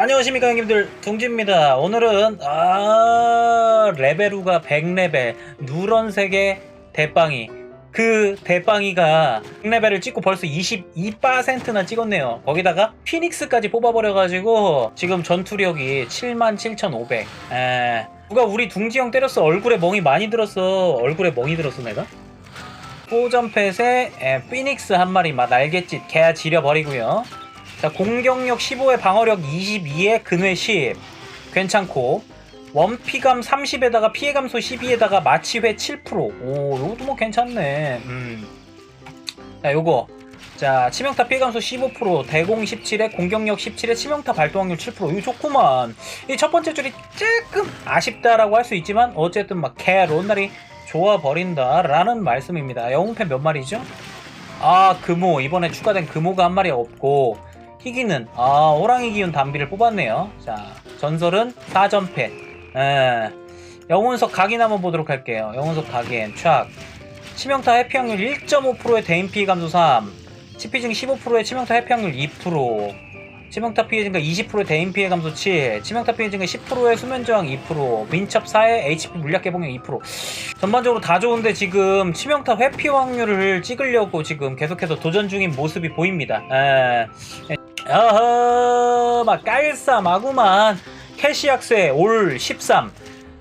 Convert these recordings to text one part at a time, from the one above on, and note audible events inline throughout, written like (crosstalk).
안녕하십니까 형님들. 둥지입니다. 오늘은 아 레벨우가 100레벨 누런색의 대빵이. 그 대빵이가 100레벨을 찍고 벌써 22%나 찍었네요. 거기다가 피닉스까지 뽑아버려가지고 지금 전투력이 77,500 에, 누가 우리 둥지 형 때렸어. 얼굴에 멍이 많이 들었어. 얼굴에 멍이 들었어 내가? 호전펫에 에, 피닉스 한 마리 막 날갯짓 개 지려버리고요 자, 공격력 15에 방어력 22에 근회 10. 괜찮고. 원피감 30에다가 피해 감소 12에다가 마취회 7%. 오, 요것도 뭐 괜찮네. 음. 자, 요거. 자, 치명타 피해 감소 15%, 대공 17에 공격력 17에 치명타 발동 확률 7%. 이거 좋구만. 이 첫 번째 줄이 조금 아쉽다라고 할 수 있지만 어쨌든 막개 론날이 좋아 버린다라는 말씀입니다. 영웅팬 몇 마리죠? 아, 금호. 이번에 추가된 금호가 한 마리 없고 희귀는 아 호랑이 기운 담비를 뽑았네요. 자 전설은 4전패. 에, 영혼석 각인 한번 보도록 할게요. 영혼석 각인 촥 치명타 회피 확률 1.5%의 대인 피해 감소 3 치피 증 15%의 치명타 회피 확률 2% 치명타 피해 증가 20%의 대인 피해 감소 7 치명타 피해 증가 10%의 수면 저항 2% 민첩 4의 HP 물약 개봉력 2% 전반적으로 다 좋은데 지금 치명타 회피 확률을 찍으려고 지금 계속해서 도전 중인 모습이 보입니다. 에, 어허 막 깔쌈하구만 캐시약세 올13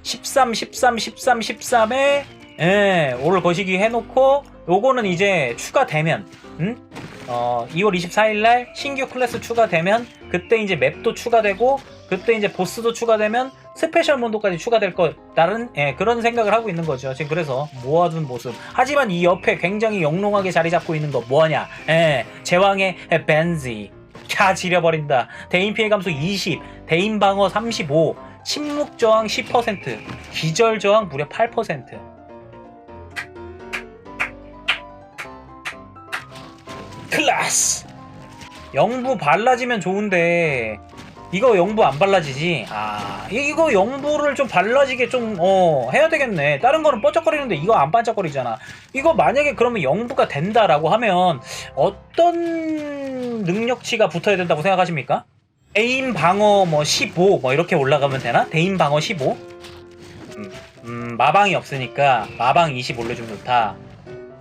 13 13 13 13에 예, 올 거시기 해놓고 요거는 이제 추가되면 음? 어, 2월 24일날 신규 클래스 추가되면 그때 이제 맵도 추가되고 그때 이제 보스도 추가되면 스페셜 몬도까지 추가될 거다른 예, 그런 생각을 하고 있는 거죠. 지금 그래서 모아둔 모습. 하지만 이 옆에 굉장히 영롱하게 자리 잡고 있는 거 뭐하냐? 예, 제왕의 벤지. 캬 지려버린다. 대인 피해 감소 20, 대인 방어 35, 침묵 저항 10%, 기절 저항 무려 8%. 클라스! 영부 발라지면 좋은데 이거 영부 안 발라지지? 아 이- 이거 영부를 좀 발라지게 좀 어 해야 되겠네 다른 거는 번쩍거리는데 이거 안 반짝거리잖아 이거 만약에 그러면 영부가 된다라고 하면 어떤 능력치가 붙어야 된다고 생각하십니까? 대인 방어 뭐 15 뭐 이렇게 올라가면 되나? 대인 방어 15? 음, 음, 마방이 없으니까 마방 20 올려주면 좋다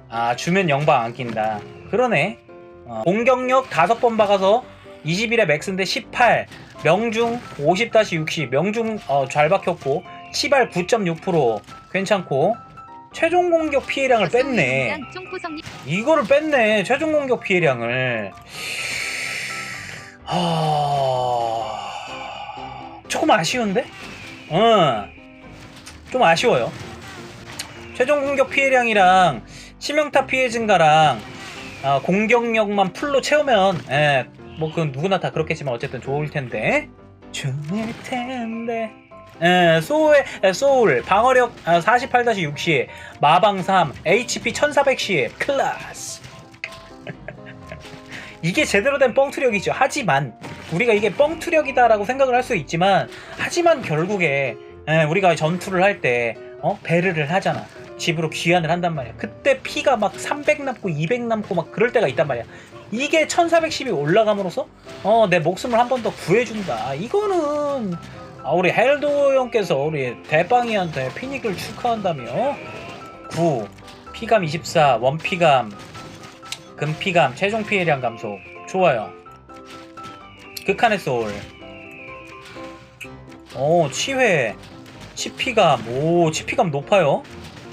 아 주면 영방 안 낀다 그러네 어, 공격력 5번 박아서 21에 맥스인데 18 명중 50-60 명중 어, 잘 박혔고 치발 9.6% 괜찮고 최종 공격 피해량을 뺐네. 이거를 뺐네 최종 공격 피해량을. 하... 조금 아쉬운데? 어좀 아쉬워요. 최종 공격 피해량이랑 치명타 피해 증가랑 아, 공격력만 풀로 채우면 예, 뭐 그건 누구나 다 그렇겠지만 어쨌든 좋을 텐데. 좋을 텐데. 예, 소울의 예, 소울 방어력 아, 48-60 마방 3 HP 1410 클라스. (laughs) 이게 제대로 된 뻥투력이죠. 하지만 우리가 이게 뻥투력이다라고 생각을 할 수 있지만 하지만 결국에 예, 우리가 전투를 할때 어? 배를 하잖아 집으로 귀환을 한단 말이야. 그때 피가 막 300 남고 200 남고 막 그럴 때가 있단 말이야. 이게 1410이 올라감으로써 어, 내 목숨을 한 번 더 구해준다. 이거는 아, 우리 헬도 형께서 우리 대빵이한테 피닉을 축하한다며. 9 피감 24 원피감 금피감 최종 피해량 감소. 좋아요. 극한의 소울. 오 치회. 치피감. 오 치피감 높아요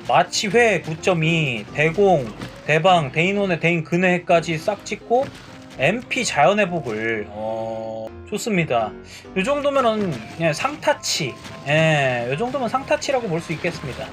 마취회 9.2 대공 대방 대인원의 대인 근회까지 싹 찍고 MP 자연회복을. 어. 좋습니다. 이 정도면은 그냥 상타치. 예, 이 정도면 상타치라고 볼 수 있겠습니다